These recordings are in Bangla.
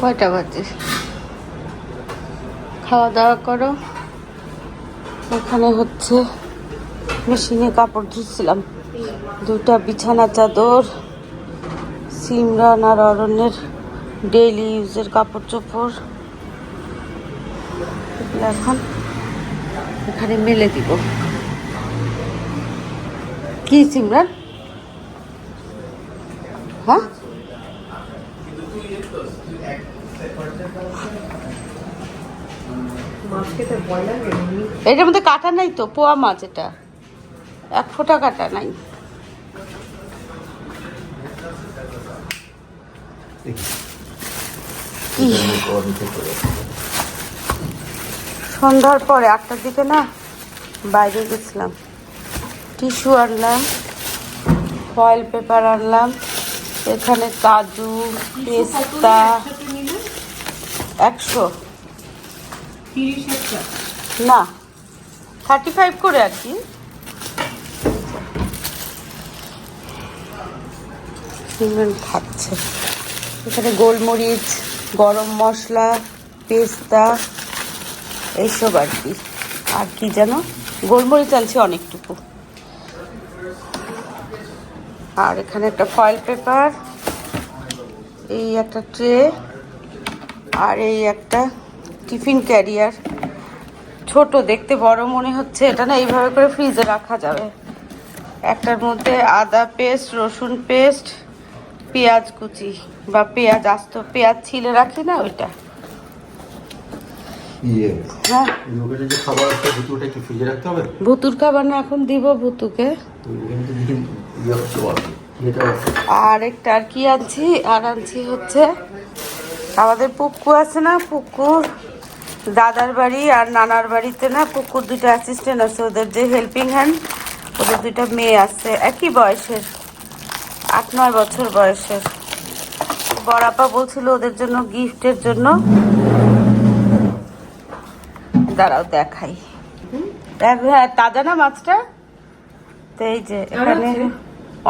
কয়টা বাজে? খাওয়া দাওয়া করো। এখানে হচ্ছে মেশিনে কাপড় ধুচ্ছিলাম। দুটা বিছানা, চাদর, সিমরান আর অরণ্যের ডেইলি ইউজের কাপড় চোপড়। এখন এখানে মেলে দিব। কি, সিমরান? হ্যাঁ এটার মধ্যে কাটা নাই তো পোয়া মাছ এটা। এক ফোঁটা কাটা নাই। সন্ধ্যার পরে আটটার দিকে না বাইরে গেছিলাম। টিস্যু আনলাম ফয়েল পেপার আনলাম। এখানে কাজু, পেস্তা, একশো। না থার্টি ফাইভ করে আর কি। খাচ্ছে। এখানে গোলমরিচ, গরম মশলা, পেস্তা এইসব আর কি। আর কি যেন? গোলমরিচ আনছি অনেকটুকু। আর এখানে একটা ফয়েল পেপার এই একটা ট্রে আর এই একটা টিফিন ক্যারিয়ার ছোট দেখতে বড় মনে হচ্ছে এটা না এইভাবে করে ফ্রিজে রাখা যাবে। একটার মধ্যে আদা পেস্ট রসুন পেস্ট পেঁয়াজ কুচি বা পেঁয়াজ আস্ত পেঁয়াজ ছিলে রাখি না ওইটা? ইয়ে। হ্যাঁ। ভুতুর খাবার না এখন দিব ভুতুকে। আর একটা আর কি আনছি? আর আনছি হচ্ছে আমাদের পুক্কু আছে না? পুকুর দাদার বাড়ি আর নানার বাড়িতে না পুকুর দুটো অ্যাসিস্ট্যান্ট আছে। ওদের যে হেল্পিং হ্যান্ড ওদের দুইটা মেয়ে আছে। একই বয়সের আট নয় বছর বয়সের। বড়াপা বলছিল ওদের জন্য গিফটের জন্য। দাঁড়াও দেখাই। দেখ, হ্যাঁ তাজা না মাছটা? তো এই যে এখানে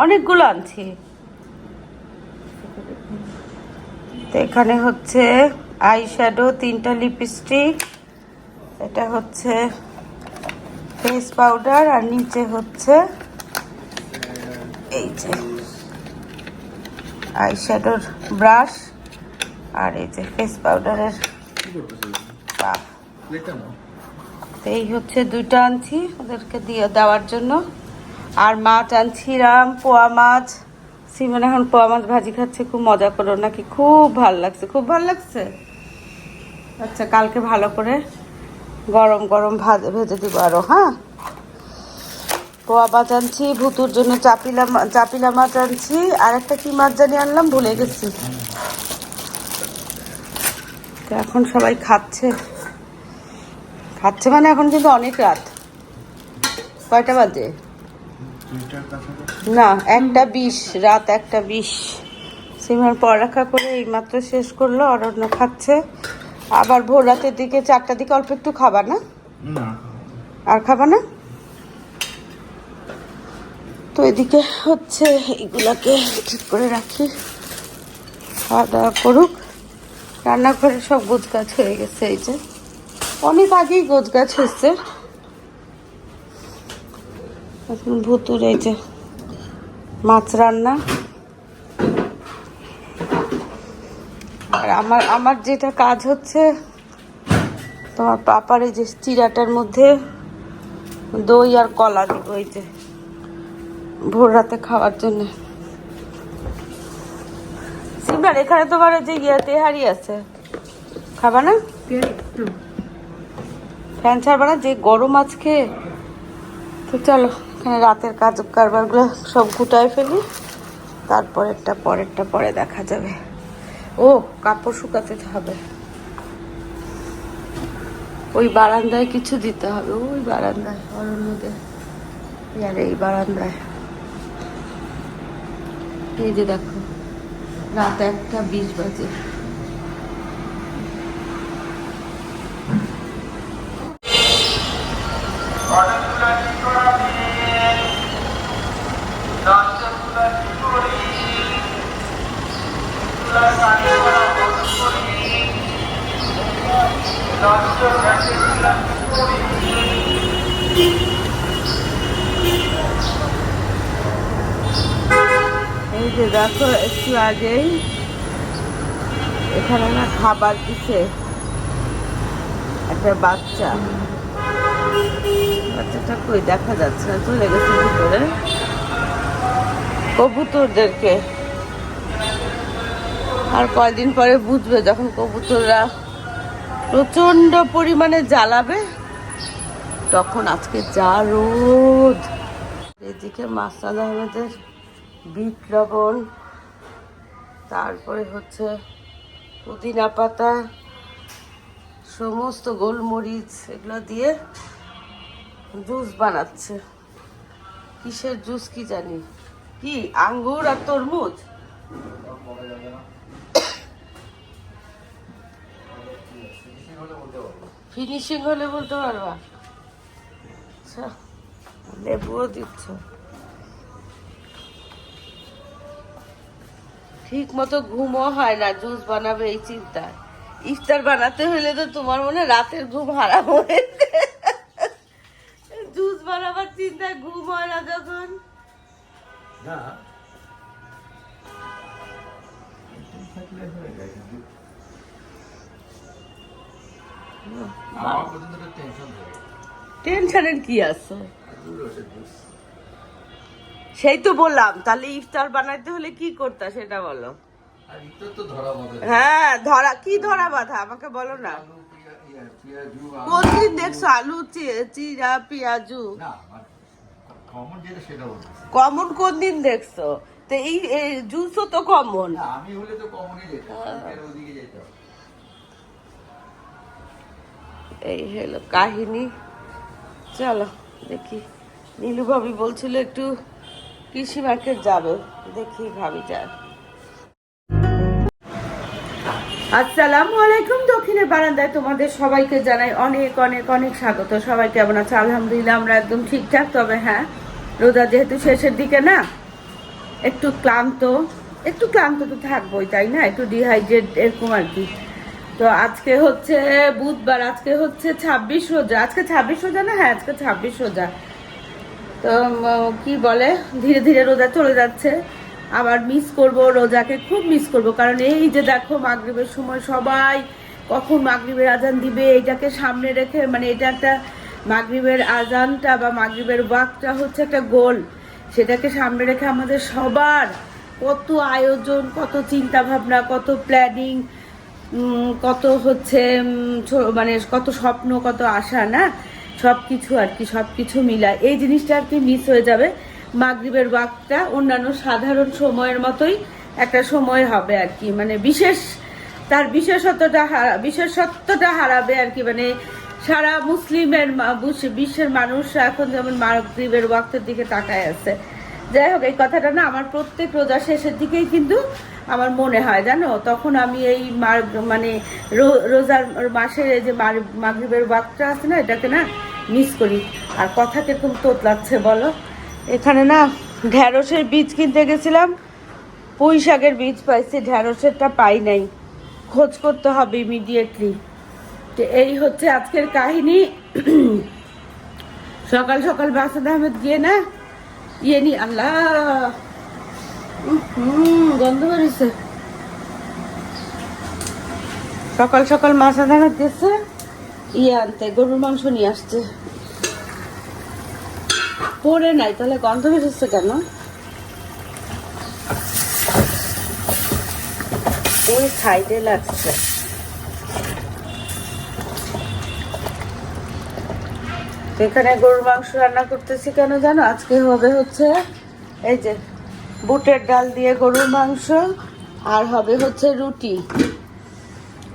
অনেকগুলো আনছি। তো এখানে হচ্ছে আই শ্যাডো তিনটা লিপস্টিক এটা হচ্ছে ফেস পাউডার আর নিচে হচ্ছে এই যে আই শ্যাডোর ব্রাশ আর এই যে ফেস পাউডারের পাপ এই হচ্ছে দুইটা আনছি ওদেরকে দিয়ে দেওয়ার জন্য। আর মাছ আনছিলাম, পোয়া মাছ। সিমন এখন পোয়া মাছ ভাজি খাচ্ছে, খুব মজা করো। নাকি খুব ভালো লাগছে, খুব ভালো লাগছে? আচ্ছা কালকে ভালো করে গরম গরম ভাজে, ভেজে দিব আরও হ্যাঁ? পোয়া মাছ আনছি, ভুতুর জন্য চাপিলা চাপিলা মাছ আনছি। আর একটা কি মাছ জানি আনলাম, ভুলে গেছি। এখন সবাই খাচ্ছে। খাচ্ছে মানে এখন কিন্তু অনেক রাত। কয়টা বাজে? না একটা বিশ রাত একটা বিশ। সিমার পড়ালেখা করে এইমাত্র শেষ করল অরণ্য খাচ্ছে। আবার ভোর রাতের দিকে চারটার দিকে অল্প একটু খাবা না? আর খাবা না? তো এদিকে হচ্ছে এগুলাকে ঠিক করে রাখি। খাওয়া দাওয়া করুক। রান্নাঘরে সব গোছ গাছ হয়ে গেছে এই যে। অনেক আগেই গোছ গাছ হয়েছে। এখন ভুতুর এই যে মাছ রান্না। আর আমার আমার যেটা কাজ হচ্ছে তোমার পাপার এই যে চিরাটার মধ্যে দই আর কলা দিব এই যে ভোর রাতে খাওয়ার জন্য। সিমরান এখানে তোমার যে ইয়া তেহারি আছে। খাবা না? ফ্যান ছাড়বা না যে গরম আজকে তো চলো। এখানে রাতের কাজ, কারবারগুলো সব গুটায় ফেলি। তারপরেরটা পরেরটা পরে দেখা যাবে। ও, কাপড় শুকাতে হবে। ওই বারান্দায় কিছু দিতে হবে। ওই বারান্দায়, অরণ্যদের। আর এই বারান্দায়। এই যে দেখো, রাত একটা, বিশ বাজে অনেকগুলা কি করাবে দশটা গুলা কি করি এই যে দেখো, একটু আগেই এখানে না খাবার দিছে একটা বাচ্চা। বাচ্চাটা কই? দেখা যাচ্ছে না, চলে গেছে ভিতরে। কবুতরদেরকে। আর কয়দিন পরে বুঝবে যখন কবুতররা প্রচণ্ড পরিমাণে জ্বালাবে। তখন আজকে যা রোদ। এদিকে মাসাল আহমেদের বিট লবণ, তারপরে হচ্ছে পুদিনা পাতা, সমস্ত গোলমরিচ এগুলো দিয়ে জুস বানাচ্ছে। কিসের জুস কি জানি? কি, আঙ্গুর আর তরমুজ? ফিনিশিং হলে বলতে পারবা। লেবুও দিচ্ছ। ঠিক মতো ঘুমও হয় না জুস বানাবে এই চিন্তায়। ইফতার বানাতে হলে তো তোমার মনে রাতের ঘুম হারাম হয়েছে। জুস বানাবার চিন্তায় ঘুম হয় না যখন। না থাকলে হয়ে যায় কিন্তু আমার পর্যন্ত টেনশন থাকে টেনশনের কি আছে? সেই তো বললাম তাহলে ইফতার বানাইতে হলে কি করতা সেটা বলো। হ্যাঁ ধরা কি ধরা বাধা? আমাকে বলো না। আলু পিয়া- ইয়া, পেঁয়াজু, আলু, কোন দিন দেখছ আলু চি- চিরা পেঁয়াজু? কমন কোন দিন দেখছ? তো এই এই জুসও তো কমন আমি হলে তো কমনই যেতাম। ওদিকে যেতাম। এই হলো কাহিনী। চলো, দেখি। নীলু ভাবি বলছিল একটু কৃষি মার্কেট যাবে। দেখি ভাবি যায়। আসসালামু আলাইকুম দক্ষিণের বারান্দায়। তোমাদের সবাইকে জানাই অনেক অনেক অনেক স্বাগত। সবাই কেমন আছে? আলহামদুলিল্লাহ, আমরা একদম ঠিকঠাক। তবে হ্যাঁ রোজা যেহেতু শেষের দিকে না, একটু ক্লান্ত। একটু ক্লান্ত তো থাকবোই, তাই না? একটু ডিহাইড্রেট এরকম আর কি। তো আজকে হচ্ছে বুধবার, আজকে হচ্ছে ছাব্বিশ রোজা। আজকে ছাব্বিশ রোজা না? হ্যাঁ আজকে ছাব্বিশ রোজা। তো কি বলে? ধীরে ধীরে রোজা চলে যাচ্ছে। আবার মিস করব, রোজাকে খুব মিস করব। কারণ এই যে দেখো, মাগরিবের সময় সবাই কখন মাগরিবের আজান দিবে এটাকে সামনে রেখে মানে এটা একটা মাগরিবের আজানটা বা মাগরিবের ওয়াকটা হচ্ছে একটা গোল। সেটাকে সামনে রেখে আমাদের সবার কত আয়োজন, কত চিন্তা ভাবনা কত প্ল্যানিং কত হচ্ছে মানে কত স্বপ্ন, কত আশা, না? সব কিছু আর কি সব কিছু মিলায়। এই জিনিসটা আর কি মিস হয়ে যাবে। মাগরিবের ওয়াক্তটা অন্যান্য সাধারণ সময়ের মতোই একটা সময় হবে আর কি। মানে বিশেষ, তার বিশেষত্বটা হারা- বিশেষত্বটা হারাবে আর কি। মানে সারা মুসলিমের বিশ্বের মানুষ এখন যেমন মাগরিবের ওয়াক্তের দিকে তাকায় আছে। যাই হোক, এই কথাটা না আমার প্রত্যেক রোজা শেষের দিকেই কিন্তু আমার মনে হয়, জানো? তখন আমি এই মানে রোজার মাসের এই যে মাগরিবের ওয়াক্তটা আছে না, এটাকে না মিস করি। আর কথা কীরকম তোতলাচ্ছে বলো? এখানে না ঢ্যাঁড়সের বীজ কিনতে গেছিলাম, পুঁই শাকের বীজ পাইছি, ঢ্যাঁড়সেরটা পাই নাই। খোঁজ করতে হবে ইমিডিয়েটলি তো এই হচ্ছে আজকের কাহিনী। সকাল সকাল বাসাদ আহমেদ গিয়ে না ইয়ে নি, আল্লাহ হুম, গন্ধ বেরিয়েছে সকাল সকাল মাছ আনার গেছে ইয়ে আনতে, গরুর মাংস নিয়ে আসছে। পরে নাই, তাহলে গন্ধ বেরোচ্ছে কেন? ওই সাইডে লাগছে। এখানে গরুর মাংস রান্না করতেছি কেন জানো? আজকে হবে হচ্ছে, এই যে বুটের ডাল দিয়ে গরুর মাংস, আর হবে হচ্ছে রুটি।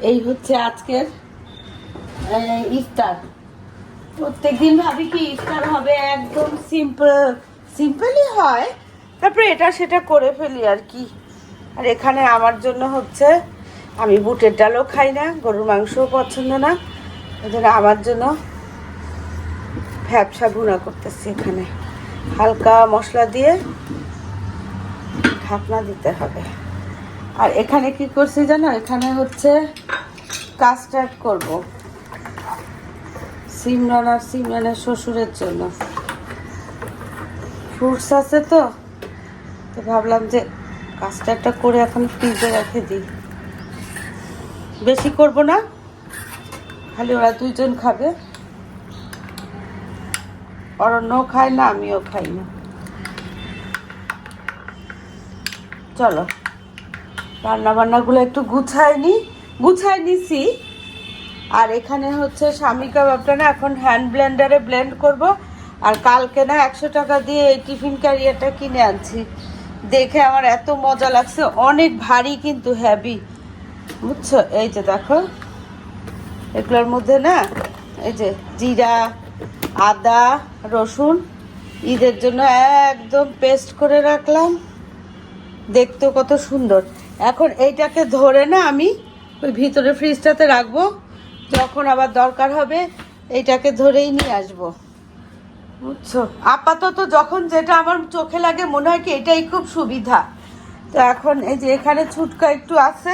এই হচ্ছে আজকের ইফতার। প্রত্যেকদিন ভাবি কি ইফতার হবে একদম সিম্পল সিম্পলই হয়, তারপরে এটা সেটা করে ফেলি আর কি। আর এখানে আমার জন্য হচ্ছে, আমি বুটের ডালও খাই না, গরুর মাংসও পছন্দ না জন্য আমার জন্য ভ্যাবসা ভুনা করতেছি এখানে। হালকা মশলা দিয়ে ঢাকনা দিতে হবে। আর এখানে কি করছি জানো? এখানে হচ্ছে কাস্টার্ড করব। সিমরান আর সিমরানের শ্বশুরের জন্য। ফ্রুটস আছে তো? তো ভাবলাম যে কাস্টার্ডটা করে এখন ফ্রিজে রেখে দিই। বেশি করব না। খালি ওরা দুইজন খাবে। অরণ্যও খায় না, আমিও খাই না। চলো। রান্না বান্নাগুলো একটু গুছাই নি গুছাই নিছি। আর এখানে হচ্ছে স্বামী কাবাবটা না এখন হ্যান্ড ব্লেন্ডারে ব্লেন্ড করব। আর কালকে না একশো টাকা দিয়ে এই টিফিন ক্যারিয়ারটা কিনে আনছি। দেখে আমার এত মজা লাগছে, অনেক ভারী কিন্তু হ্যাভি বুঝছ? এই যে দেখো। এগুলোর মধ্যে না, এই যে জিরা, আদা, রসুন, ঈদের জন্য একদম পেস্ট করে রাখলাম। দেখতেও কত সুন্দর। এখন এইটাকে ধরে না আমি ওই ভিতরে ফ্রিজটাতে রাখব। যখন আবার দরকার হবে, এইটাকে ধরেই নিয়ে আসব। বুঝছ? আপাতত যখন যেটা আমার চোখে লাগে, মনে হয় কি এটাই খুব সুবিধা। তো এখন এই যে এখানে ছুটকা একটু আছে,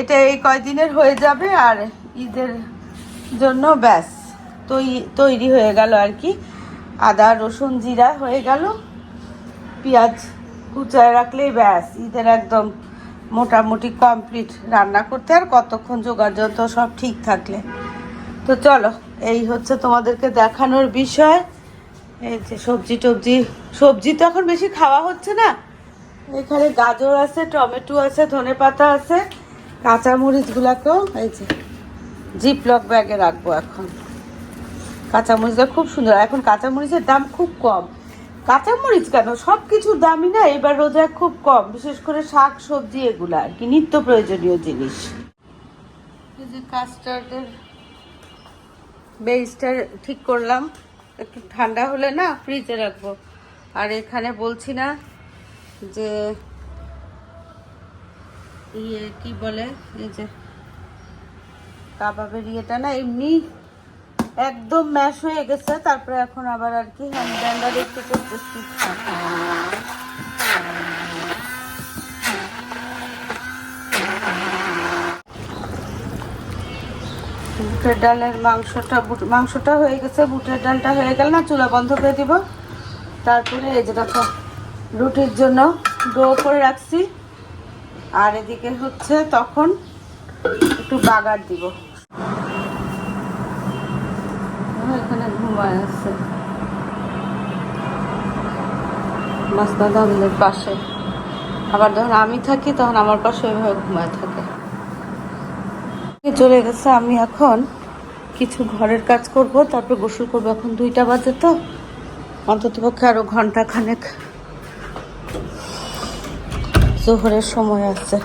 এটা এই কয়দিনের হয়ে যাবে আর ঈদের জন্য ব্যাস। তৈরি হয়ে গেল আর কি। আদা, রসুন, জিরা হয়ে গেল, পেঁয়াজ কুচায় রাখলেই ব্যাস, ঈদের একদম মোটামুটি কমপ্লিট রান্না করতে আর কতক্ষণ যন্ত্র সব ঠিক থাকলে। তো চলো, এই হচ্ছে তোমাদেরকে দেখানোর বিষয়। এই যে সবজি টবজি, সবজি তো এখন বেশি খাওয়া হচ্ছে না। এখানে গাজর আছে, টমেটো আছে, ধনে পাতা আছে, কাঁচামরিচগুলাকেও এই যে জিপলক ব্যাগে রাখব এখন। কাঁচামরিচটা খুব সুন্দর এখন কাঁচামরিচের দাম খুব কম। কাঁচামরিচ কেন? সব কিছুর দামই না, এবার রোজায় খুব কম, বিশেষ করে শাক, সবজি, এগুলা আর কি, নিত্য প্রয়োজনীয় জিনিস। যে কাস্টার্ডের বেসটা ঠিক করলাম, একটু ঠান্ডা হলে না ফ্রিজে রাখব। আর এখানে বলছি না যে ইয়ে কি বলে, এই যে কাবাবের ইয়েটা না, এমনি একদম ম্যাশ হয়ে গেছে, তারপরে এখন আবার আর কি হ্যান্ড ব্যান্ডার একটু করতেছি। বুটের ডালের মাংসটা মাংসটা হয়ে গেছে, বুটের ডালটা হয়ে গেল না, চুলা বন্ধ করে দিব। তারপরে এই যে দেখো, রুটির জন্য ডো করে রাখছি। আর এদিকে হচ্ছে তখন একটু বাগার দিব ও এখানে ঘুমায় আছে। মাস্তাদ আমাদের পাশে। আবার যখন আমি থাকি, তখন আমার পাশে ওইভাবে ঘুমায় থাকে। চলে গেছে, আমি এখন কিছু ঘরের কাজ করব, তারপর গোসল করব। এখন দুইটা বাজে তো। অন্তত পক্ষে আরও ঘণ্টা খানেক জোহরের সময় আছে।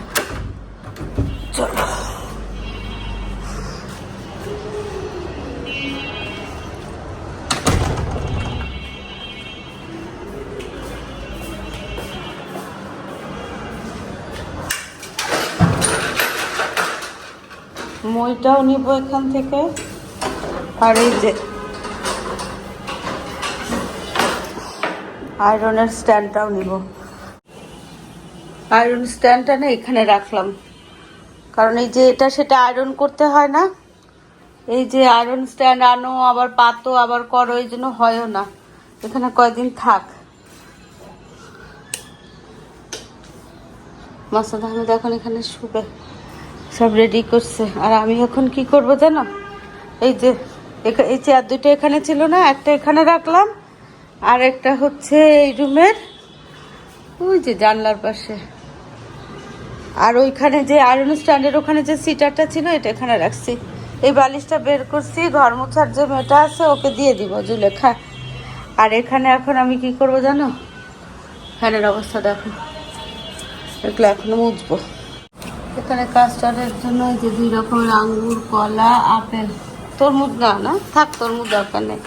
মইটাও নিব এখান থেকে। আর এই যে আয়রনের স্ট্যান্ডটাও নিব। আয়রন স্ট্যান্ডটা না এখানে রাখলাম। কারণ এই যে এটা সেটা আয়রন করতে হয় না। এই যে আয়রন স্ট্যান্ড আনো, আবার পাতো, আবার করো, এই জন্য হয়ও না। এখানে কয়দিন থাক। মাসাদ আহমেদ এখন এখানে শুবে। সব রেডি করছে। আর আমি এখন কি করব জানো? এই যে এই চেয়ার দুটো এখানে ছিল না, একটা এখানে রাখলাম, আর একটা হচ্ছে এই রুমের, ওই যে জানলার পাশে। আর ওইখানে যে আয়রন স্ট্যান্ডের ওখানে যে সিটারটা ছিল, এটা এখানে রাখছি। এই বালিশটা বের করছি, ঘর মোছার যে মেয়েটা আছে, ওকে দিয়ে দিব জুলেখা আর এখানে এখন আমি কি করব জানো? ফ্যানের অবস্থা দেখো। এগুলো এখনও মুছবো। এখানে কাস্টার্ডের জন্য যে দুই রকমের আঙ্গুর কলা আপেল। তরমুজ না না? থাক তরমুজ দরকার নেই।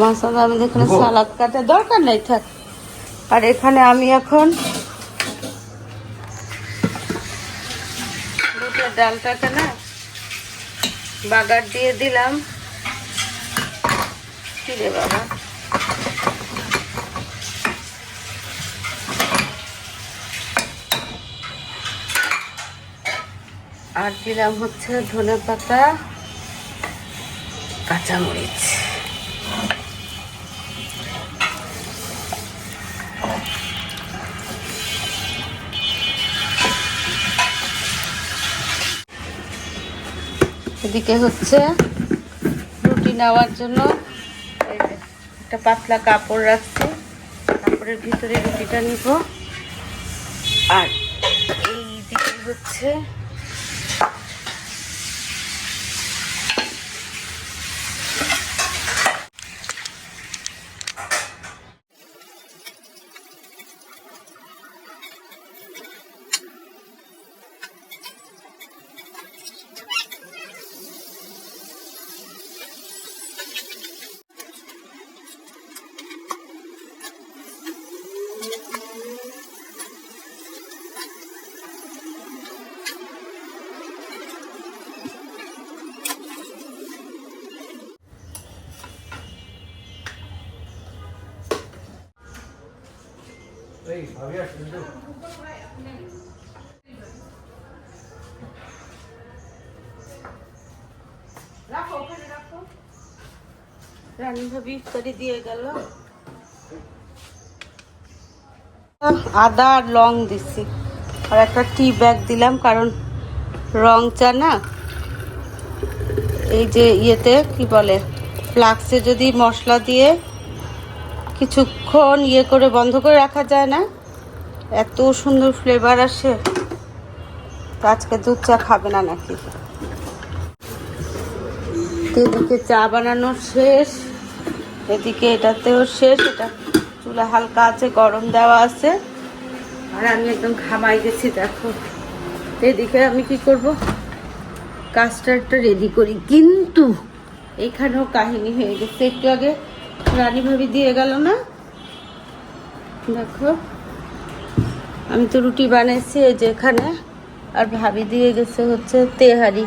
মাসাদ আমি এখানে সালাদ কাটে। দরকার নেই থাক। আর এখানে আমি এখন বুটের ডালটাকে না বাগার দিয়ে দিলাম। কি রে বাবা? আর দিলাম হচ্ছে ধনে পাতা, কাঁচামরিচ। এদিকে হচ্ছে রুটি নেওয়ার জন্য একটা পাতলা কাপড় রাখছি। কাপড়ের ভিতরে রুটিটা নিব। আর এই দিকে হচ্ছে আদা আর লং দিছি আর একটা টি ব্যাগ দিলাম, কারণ রং চা না। এই যে ইয়েতে, কি বলে ফ্লাক্সে যদি মশলা দিয়ে কিছুক্ষণ ইয়ে করে, বন্ধ করে রাখা যায় না, এত সুন্দর ফ্লেভার আসে। আজকে দুধ চা খাবে না নাকি? এদিকে চা বানানো শেষ। এদিকে এটাতেও শেষ, এটা চুলা হালকা আছে, গরম দেওয়া আছে। আর আমি একদম ঘামাই গেছি, দেখো। এদিকে আমি কি করব? কাস্টার্ডটা রেডি করি। কিন্তু এখানেও কাহিনী হয়ে গেছে। একটু আগে রানী ভাবি দিয়ে গেল না? দেখো, আমি তো রুটি বানাইছি, এই যে এখানে। আর ভাবি দিয়ে গেছে হচ্ছে তেহারি।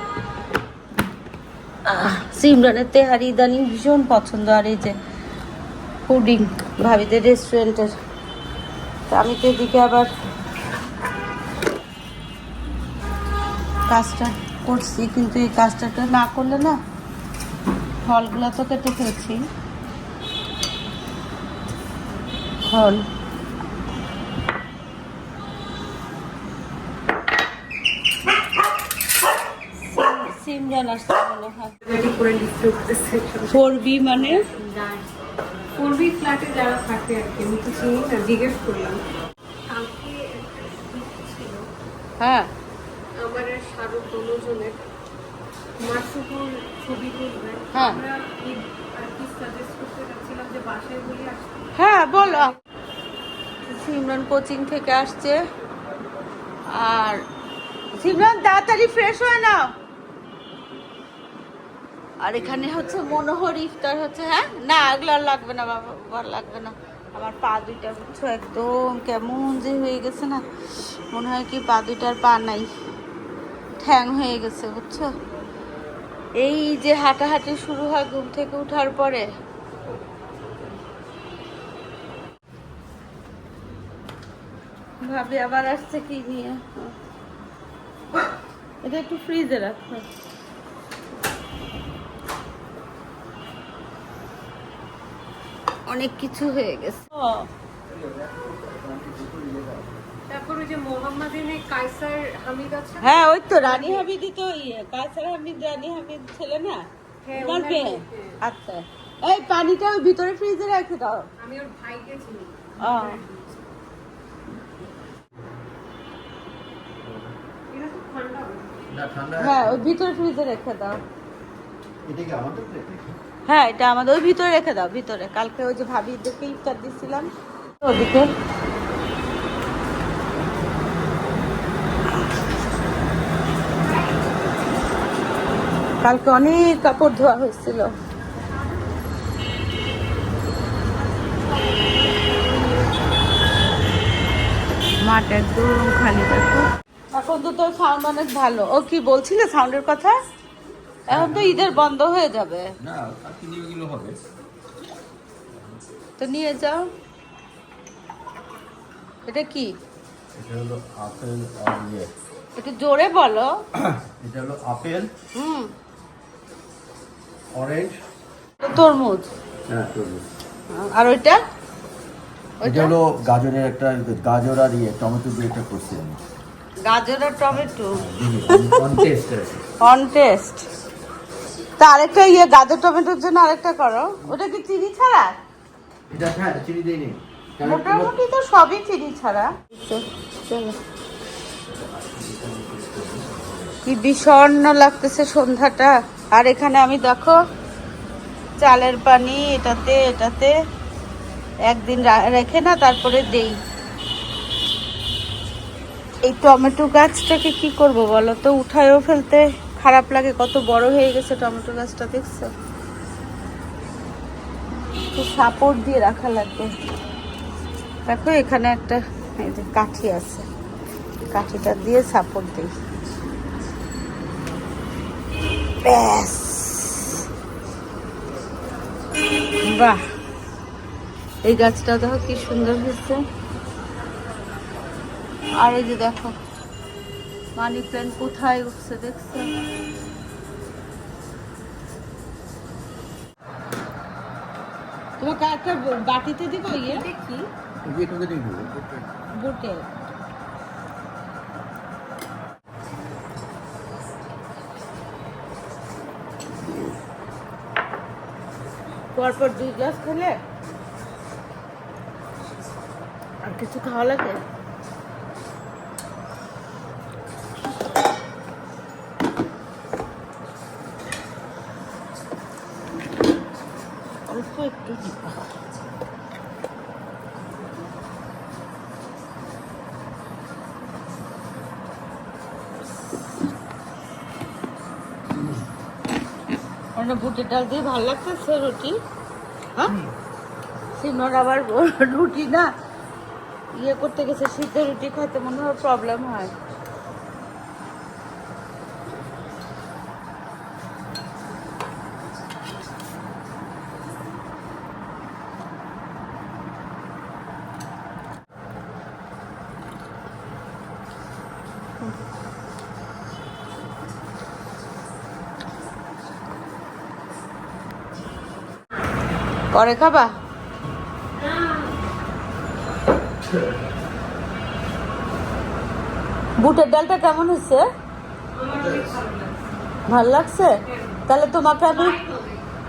সিমরানের তেহারি ইদানিং ভীষণ পছন্দ। আর এই যে পুডিং ভাবিদের রেস্টুরেন্টের তো আমি তো এদিকে আবার কাজটা করছি কিন্তু এই কাজটাটা না করলে না ফলগুলো তো কেটে ফেলছি। ফল। মনে হয়। করে লিখতে ফোর বি মানে পূর্বী ফ্ল্যাটে যারা থাকে আর কি আমি তো চিনি না জিজ্ঞেস করলাম। কালকে ছিল। হ্যাঁ। আমার আর শাহরুখ দুজনের। মাসুকুর ছবি তুলবে। হ্যাঁ। হ্যাঁ বলো। সিমরান কোচিং থেকে আসছে। আর সিমরান তাড়াতাড়ি ফ্রেশ হয়ে নাও। আর এখানে হচ্ছে মনোহর ইফতার হচ্ছে হ্যাঁ? না, এগুলো আর লাগবে না বাবা লাগবে না। আমার পা দুইটা বুঝছ, একদম কেমন যে হয়ে গেছে না। মনে হয় কি পা দুইটার পা নাই। ঠ্যাং হয়ে গেছে, বুঝছ? এই যে হাঁটাহাঁটি শুরু হয় ঘুম থেকে ওঠার পরে। ভাবি আবার আসছে কি নিয়ে? এটা একটু ফ্রিজে রাখো। অনেক কিছু হয়ে গেছে। তারপর ওই যে মোহাম্মদিনে হামিদ আছে? হ্যাঁ ওই তো রানী হামিদি তো কাছার হামিদ রানী হামিদ ছেলে না? হ্যাঁ। আচ্ছা। এই পানিটা ওই ভিতরে ফ্রিজে রেখে দাও। আমি ওর ভাইকে চিনি। ও। ঠান্ডা হবে। না ঠান্ডা হ্যাঁ ওই ভিতরে ফ্রিজে রেখে দাও। এটা কি আমাদের হ্যাঁ এটা আমাদের ওই ভিতরে রেখে দাও, ভিতরে। কালকে ওই যে ভাবিদেরকে ইফতার দিচ্ছিলাম ওদিকে। কালকে অনেক কাপড় ধোয়া হয়েছিল। মাঠ একদম খালি দেখো। এখন তো তোর সাউন্ড অনেক ভালো। ও কি বলছিলে সাউন্ডের কথা? এখন তো ঈদের বন্ধ হয়ে যাবে। না হবে। তো নিয়ে যাও। এটা কি? এটা হলো আপেল আর ইয়ে। একটু জোরে বলো। এটা হলো আপেল। হুম। অরেঞ্জ। তরমুজ। হ্যাঁ তরমুজ। আর ওইটা? এটা হলো গাজরের একটা গাজর আর ইয়ে টমেটো দিয়ে একটা করছি আমি। গাজর আর tomato. On test on test তা আরেকটা ইয়ে গাজর টমেটোর জন্য আরেকটা করো। ওটা কি চিনি ছাড়া? এটা হ্যাঁ চিনি মোটামুটি তো সবই চিনি ছাড়া। চলো কি বিষণ্ণ লাগতেছে সন্ধ্যাটা। আর এখানে আমি দেখো চালের পানি এটাতে এটাতে। একদিন রেখে না তারপরে দেই। এই টমেটো গাছটাকে কি করব বলো তো? উঠায়ও ফেলতে। খারাপ লাগে, কত বড় হয়ে গেছে টমেটো গাছটা, দেখছ? সাপোর্ট দিয়ে রাখা লাগবে। দেখো, এখানে একটা কাঠি আছে। কাঠিটা দিয়ে সাপোর্ট দিই। ব্যাস। বাহ! এই গাছটা দেখো কি সুন্দর হয়েছে। আর এই যে দেখো মানি প্ল্যান্ট কোথায় উঠছে দেখছ? তোমাকে একটা বাটিতে দিব ইয়ে? দেখি বুটে। পরপর দুই গ্লাস খেলে আর কিছু খাওয়া লাগে অল্প একটু দিবা মানে বুটের ডাল দিয়ে ভালো লাগতেছে রুটি। হ্যাঁ? সিনোর আবার রুটি না ইয়ে করতে গেছে সিদ্ধ রুটি খাইতে মনে হয় প্রবলেম হয়। পরে খাবা? বুটের ডালটা কেমন হয়েছে? ভালো লাগছে? তাহলে তোমাকে আমি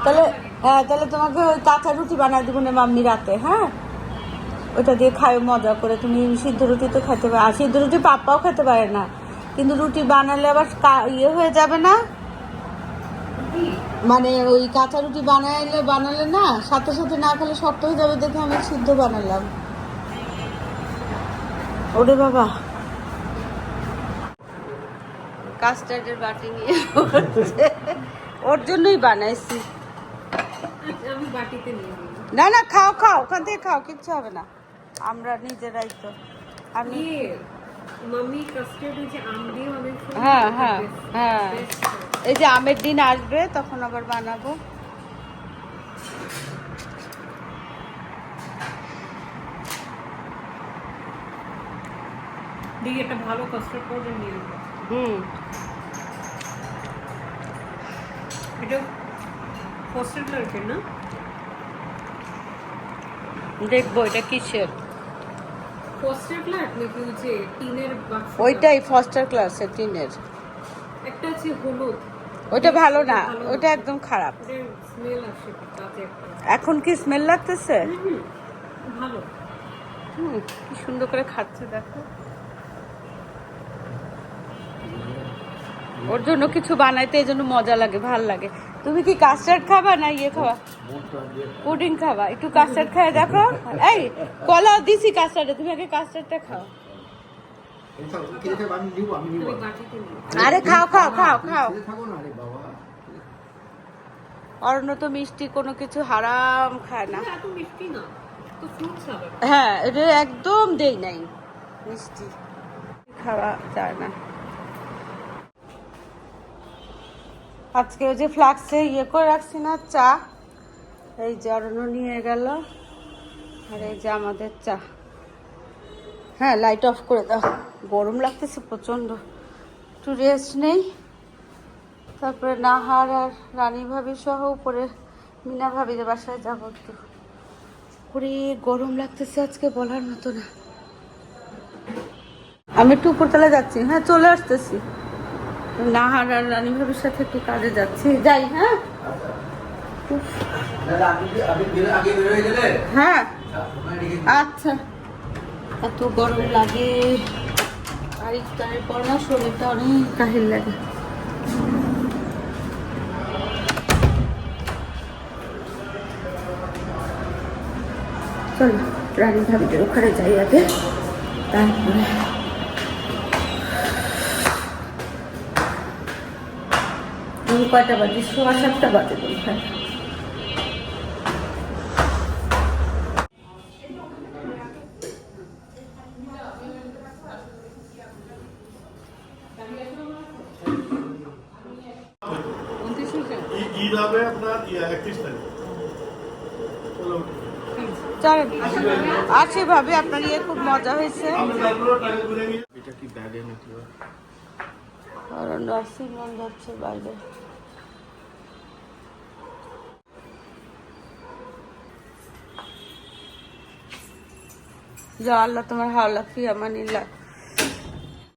তাহলে হ্যাঁ তাহলে তোমাকে ওই কাঁচা রুটি বানাই দিব না মাম্মি রাতে হ্যাঁ? ওটা দিয়ে খায়, মজা করে। তুমি সিদ্ধ রুটি তো খেতে পারো। আর সিদ্ধ রুটি পাপ্পাও খেতে পারে না। কিন্তু রুটি বানালে আবার ইয়ে হয়ে যাবে না? মানে ওই কাঁচা রুটি বানাইলে বানালে না সাথে সাথে না খেলে শক্ত হয়ে যাবে দেখে আমি সিদ্ধ বানালাম। ওরে বাবা। কাস্টার্ডের বাটি নিয়ে ওর জন্যই বানাইছি। আচ্ছা, আমি বাটিতে নিয়ে না না খাও খাও ওখান থেকে খাও কিচ্ছু হবে না। আমরা নিজেরাই তো। আমি মাম্মি কাস্টার্ড যে আম দিয়ে অনেক হ্যাঁ হ্যাঁ হয়। এই যে আমের দিন আসবে তখন আবার বানাবো। দেখি একটা ভালো কাস্টার্ড পাউডার নিয়ে হুম। এটা ফস্টার লার্কের না? দেখব এটা কিসের? ফস্টার নাকি যে টিনের ওইটাই ফার্স্টার ক্লাসের টিনের। একটা আছে হলুদ। ওইটা ভালো না ওইটা একদম খারাপ। এখন কি স্মেল লাগতেছে? ভালো। হুম কি সুন্দর করে খাচ্ছে দেখো। ওর জন্য কিছু বানাইতে এই জন্য মজা লাগে ভালো লাগে। তুমি কি কাস্টার্ড খাবা না ইয়ে খাবা? পুডিং খাবা। একটু কাস্টার্ড খায় দেখো। এই কলা দিছি কাস্টার্ডে তুমি আগে কাস্টার্ডটা খাও আমি নিবো আমি নিবো আমি বাটিতে নিই আরে খাও খাও খাও খাও অরণ্য তো মিষ্টি কোনো কিছু হারাম খায় না। হ্যাঁ এটা একদম দেই নাই। মিষ্টি খাওয়া যায় না। আজকে ওই যে ফ্লাক্সে ইয়ে করে রাখছি না চা। এই যে অরণ্য নিয়ে গেল। আর এই যে আমাদের চা। হ্যাঁ লাইট অফ করে দাও। গরম লাগতেছে প্রচণ্ড একটু রেস্ট নেই। তারপরে নাহার আর রানী ভাবি সহ উপরে মিনা ভাবিদের বাসায় যাব একটু। করে গরম লাগতেছে আজকে বলার মতো না। আমি একটু উপরতলা যাচ্ছি। হ্যাঁ চলে আসতেছি। নাহার আর রানী ভাবির সাথে একটু কাজে যাচ্ছি। যাই হ্যাঁ। হ্যাঁ। আচ্ছা। এত গরম লাগে। আর পর না শরীরটা অনেক লাগে। রানী ভাবিদের ওখানে যাই আগে। তারপরে কয়টা বাজে? সোয়া সাতটা বাজে কোথায় ই- ঈদ হবে আপনার ইয়া একত্রিশ তারিখ চলো চলেন আছি ভাবি আপনার ইয়ে খুব মজা হয়েছে। আমরা তারপরে টাকা এটা কি ব্যাগে নাকি আর নার্সিং হোম যাচ্ছে বাইরে। যা আল্লাহ তোমার হাওলা ফি আমানিল্লাহ